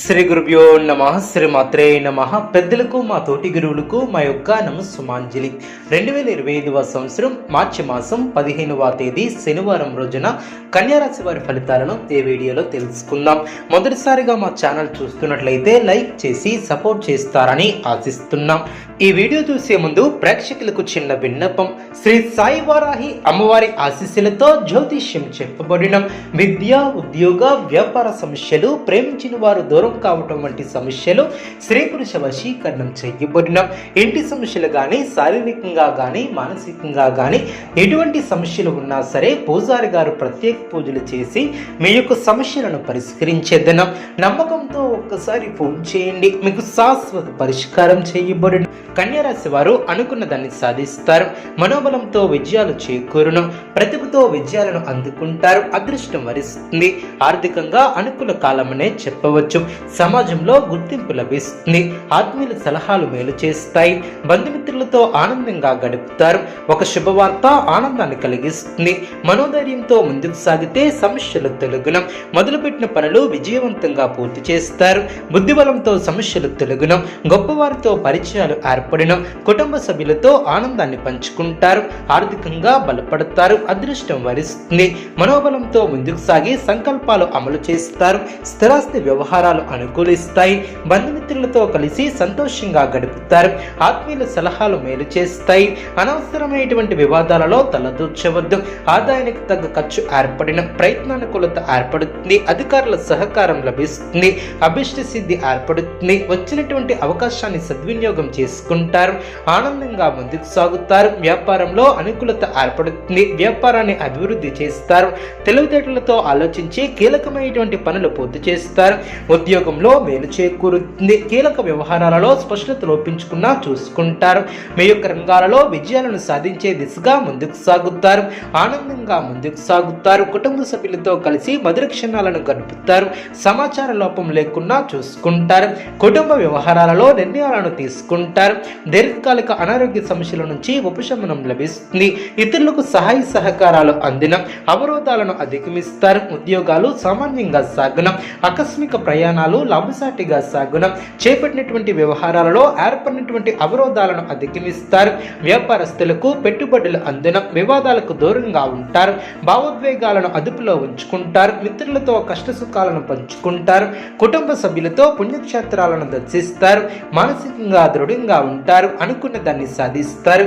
శ్రీ గురుభ్యో నమ శ్రీ మాత్రే నమ. పెద్దలకు మా తోటి గురువులకు మా యొక్క నమస్సుమాంజలి. రెండు వేల ఇరవై ఐదవ సంవత్సరం మార్చి మాసం పదిహేనవ తేదీ శనివారం రోజున కన్యారాశి వారి ఫలితాలను ఈ వీడియోలో తెలుసుకుందాం. మొదటిసారిగా మా ఛానల్ చూస్తున్నట్లయితే లైక్ చేసి సపోర్ట్ చేస్తారని ఆశిస్తున్నాం. ఈ వీడియో చూసే ముందు ప్రేక్షకులకు చిన్న విన్నపం. శ్రీ సాయి వారాహి అమ్మవారి ఆశీస్సులతో జ్యోతిష్యం చెప్పబడిన. విద్య ఉద్యోగ వ్యాపార సమస్యలు ప్రేమించిన వారు దూరం కావటం వంటి సమస్యలు స్త్రీ పురుష వశీకరణం చేయబడిన ఇంటి సమస్యలు కానీ శారీరకంగా కానీ మానసికంగా కానీ ఎటువంటి సమస్యలు ఉన్నా సరే పూజారి గారు ప్రత్యేక పూజలు చేసి మీ యొక్క సమస్యలను పరిష్కరించేద్దనం నమ్మకంతో ఒక్కసారి ఫోన్ చేయండి. మీకు శాశ్వత పరిష్కారం చేయబడిన కన్యారాశి వారు అనుకున్న దాన్ని సాధిస్తారు. మనోబలంతో విజయాలు చేకూరును ప్రతిభతో విజయాలను అందుకుంటారు. అదృష్టం వరిస్తుంది. ఆర్థికంగా అనుకూల కాలమనే చెప్పవచ్చు. సమాజంలో గుర్తింపు లభిస్తుంది. ఆత్మీయుల సలహాలు మేలు చేస్తాయి. బంధుమిత్రులతో ఆనందంగా గడుపుతారు. ఒక శుభవార్త ఆనందాన్ని కలిగిస్తుంది. మనోధైర్యంతో ముందుకు సాగితే సమస్యలు తొలగునం. మొదలుపెట్టిన పనులు విజయవంతంగా పూర్తి చేస్తారు. బుద్ధిబలంతో సమస్యలు తొలగునం. గొప్పవారితో పరిచయాలు ఏర్పడిన. కుటుంబ సభ్యులతో ఆనందాన్ని పంచుకుంటారు. ఆర్థికంగా బలపడతారు. అదృష్టం వరిస్తుంది. మనోబలంతో ముందుకు సాగి సంకల్పాలు అమలు చేస్తారు. స్థిరాస్తి వ్యవహారాలు అనుకూలిస్తాయి. బంధుమిత్రులతో కలిసి సంతోషంగా గడుపుతారు. ఆత్మీయుల సలహాలు మేలు చేస్తాయి. అనవసరమైనటువంటి వివాదాలలో తలదూర్చవద్దు. ఆదాయానికి తగ్గ ఖర్చు ఏర్పడిన ప్రయత్నానుకూలత ఏర్పడుతుంది. అధికారుల సహకారం లభిస్తుంది. అభిష్ట సిద్ధి ఏర్పడుతుంది. వచ్చినటువంటి అవకాశాన్ని సద్వినియోగం చేసుకుంటారు. ఆనందంగా ముందుకు సాగుతారు. వ్యాపారంలో అనుకూలత ఏర్పడుతుంది. వ్యాపారాన్ని అభివృద్ధి చేస్తారు. తెలివితేటలతో ఆలోచించి కీలకమైనటువంటి పనులు పూర్తి చేస్తారు. ఉద్యోగంలో మేలు చేకూరుతుంది. కీలక వ్యవహారాలలో స్పష్టత లోపించుకున్నా చూసుకుంటారు. మీ యొక్క రంగాలలో విజయాలను సాధించే దిశగా ముందుకు సాగుతారు. ఆనందంగా ముందుకు సాగుతారు. కుటుంబ సభ్యులతో కలిసి మధుర క్షణాలను గడుపుతారు. సమాచార లోపం లేకుండా చూసుకుంటారు. కుటుంబ వ్యవహారాలలో నిర్ణయాలను తీసుకుంటారు. దీర్ఘకాలిక అనారోగ్య సమస్యల నుంచి ఉపశమనం లభిస్తుంది. ఇతరులకు సహాయ సహకారాలు అందిన అవరోధాలను అధిగమిస్తారు. ఉద్యోగాలు సామాన్యంగా సాగునం. ఆకస్మిక ప్రయాణం విధానాలు లాభసాటిగా సాగునం చేపట్టినటువంటి వ్యవహారాలలో ఏర్పడినటువంటి అవరోధాలను అధిగమిస్తారు. వ్యాపారస్తులకు పెట్టుబడులు అందిన వివాదాలకు దూరంగా ఉంటారు. భావోద్వేగాలను అదుపులో ఉంచుకుంటారు. మిత్రులతో కష్ట సుఖాలను పంచుకుంటారు. కుటుంబ సభ్యులతో పుణ్యక్షేత్రాలను దర్శిస్తారు. మానసికంగా దృఢంగా ఉంటారు. అనుకున్న దాన్ని సాధిస్తారు.